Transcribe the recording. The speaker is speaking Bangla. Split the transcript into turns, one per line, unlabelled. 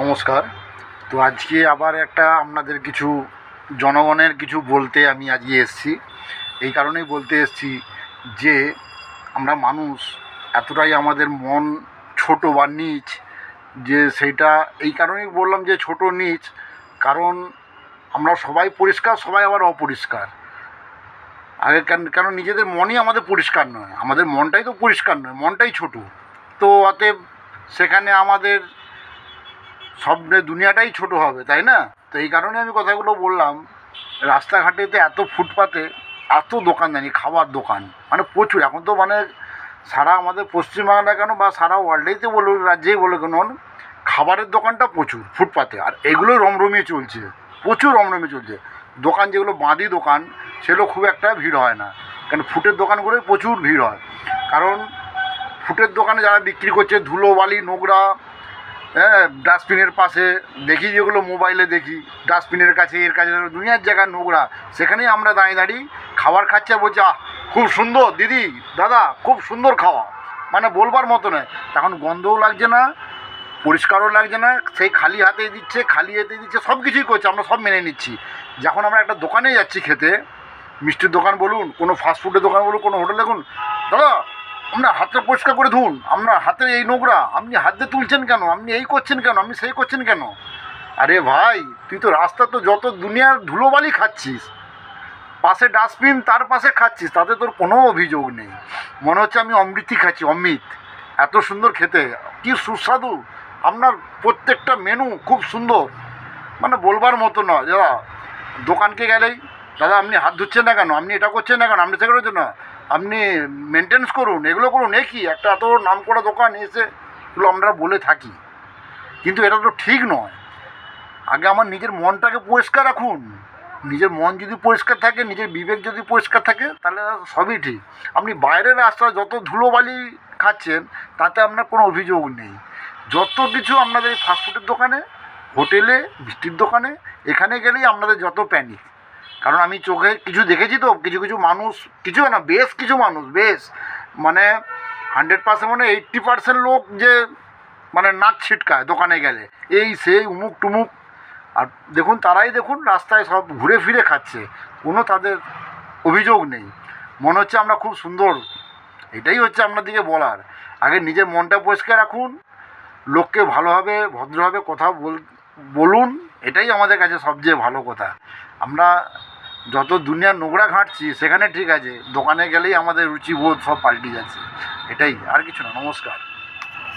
নমস্কার। তো আজকে আবার একটা আপনাদের কিছু জনগণের কিছু বলতে আমি আজকে এসেছি। এই কারণেই বলতে এসেছি যে, আমরা মানুষ এতটাই আমাদের মন ছোট বা নীচ যে সেইটা এই কারণেই বললাম যে, ছোট নীচ, কারণ আমরা সবাই পরিষ্কার, সবাই আবার অপরিষ্কার। আগে কেন নিজেদের মনই আমাদের পরিষ্কার নয়, আমাদের মনটাই তো পরিষ্কার নয়, মনটাই ছোট। তো অতএব সেখানে আমাদের সব দুনিয়াটাই ছোট হবে, তাই না? তো এই কারণে আমি কথাগুলো বললাম, রাস্তাঘাটেতে এত ফুটপাতে এত দোকানদানি খাবার দোকান মানে প্রচুর। এখন তো মানে সারা আমাদের পশ্চিমবাংলা কেন বা সারা ওয়ার্ল্ডেইতে বলুন, রাজ্যেই বলে কেন, খাবারের দোকানটা প্রচুর ফুটপাতে, আর এগুলোই রমরমিয়ে চলছে, প্রচুর রমরমিয়ে চলছে। দোকান যেগুলো বাঁধি দোকান, সেগুলো খুব একটা ভিড় হয় না কারণ ফুটের দোকানগুলোই প্রচুর ভিড় হয়। কারণ ফুটের দোকানে যারা বিক্রি করছে ধুলো বালি নোংরা হ্যাঁ ডাস্টবিনের পাশে দেখি যেগুলো মোবাইলে দেখি। ডাস্টবিনের কাছে, এর কাছে দুনিয়ার জায়গা নোংরা। সেখানেই আমরা দাঁড়িয়ে দাঁড়িয়ে খাবার খাচ্ছি বলছি, আহ, খুব সুন্দর, দিদি, দাদা, খুব সুন্দর খাওয়া। মানে বলবার মতো নয়। তখন গন্ধও লাগছে না, পরিষ্কারও লাগছে না, সেই খালি হাতে দিচ্ছে, খালি হাতে দিচ্ছে, সব কিছুই করছে, আমরা সব মেনে নিচ্ছি। যখন আমরা একটা দোকানে যাচ্ছি খেতে, মিষ্টির দোকান বলুন, কোনো ফাস্টফুডের দোকান বলুন, কোনো হোটেলে দেখুন, দাদা আপনার হাতটা পরিষ্কার করে ধুন। আপনার হাতের এই নোংরা, আপনি হাত দিয়ে তুলছেন কেন? আপনি এই করছেন কেন? আপনি সেই করছেন কেন? আরে ভাই, তুই তো রাস্তা তো যত দুনিয়ার ধুলোবালি খাচ্ছিস, পাশে ডাস্টবিন, তার পাশে খাচ্ছিস, তাতে তোর কোনো অভিযোগ নেই। মনে হচ্ছে আমি অমৃতই খাচ্ছি, অমৃত। এত সুন্দর খেতে, কি সুস্বাদু। আপনার প্রত্যেকটা মেনু খুব সুন্দর। মানে বলবার মতো নয় দাদা, দোকানকে গেলেই, দাদা, আপনি হাত ধুচ্ছেন না কেন? আপনি এটা করছেন না কেন? আপনি করছেন না? আপনি মেনটেন্স করুন, এগুলো করুন, এ কি? একটা এত নাম করা দোকান এসে এগুলো আমরা বলে থাকি। কিন্তু এটা তো ঠিক নয়। আগে আমার নিজের মনটাকে পরিষ্কার রাখুন। নিজের মন যদি পরিষ্কার থাকে, নিজের বিবেক যদি পরিষ্কার থাকে, তাহলে সবই ঠিক। আপনি বাইরের রাস্তা যত ধুলোবালি খাচ্ছেন, তাতে আপনার কোনো অভিযোগ নেই। যত কিছু আপনাদের ফাস্টফুডের দোকানে, হোটেলে, মিষ্টির দোকানে, এখানে গেলেই আপনাদের যত প্যানিক কারণ আমি চোখে কিছু দেখেছি তো, কিছু কিছু মানুষ, কিছু না, বেশ কিছু মানুষ, বেশ। মানে হান্ড্রেড পার্সেন্ট মানে এইট্টি পার্সেন্ট লোক যে মানে নাক ছিটকায় দোকানে গেলে। এই সেই উমুক টুমুক। আর দেখুন, তারাই দেখুন, রাস্তায় সব ঘুরে ফিরে খাচ্ছে। কোনো তাদের অভিযোগ নেই। মনে হচ্ছে আমরা খুব সুন্দর। এটাই হচ্ছে আপনাদেরকে বলার। আগে নিজের মনটা পরিষ্কার রাখুন। লোককে ভালোভাবে, ভদ্রভাবে কথা বল, বলুন। এটাই আমাদের কাছে সবচেয়ে ভালো কথা। আমরা যত দুনিয়ার নোংরা ঘাঁটছি, সেখানে ঠিক আছে। দোকানে গেলেই আমাদের রুচিবোধ সব পাল্টে যাচ্ছে। এটাই, আর কিছু না, নমস্কার।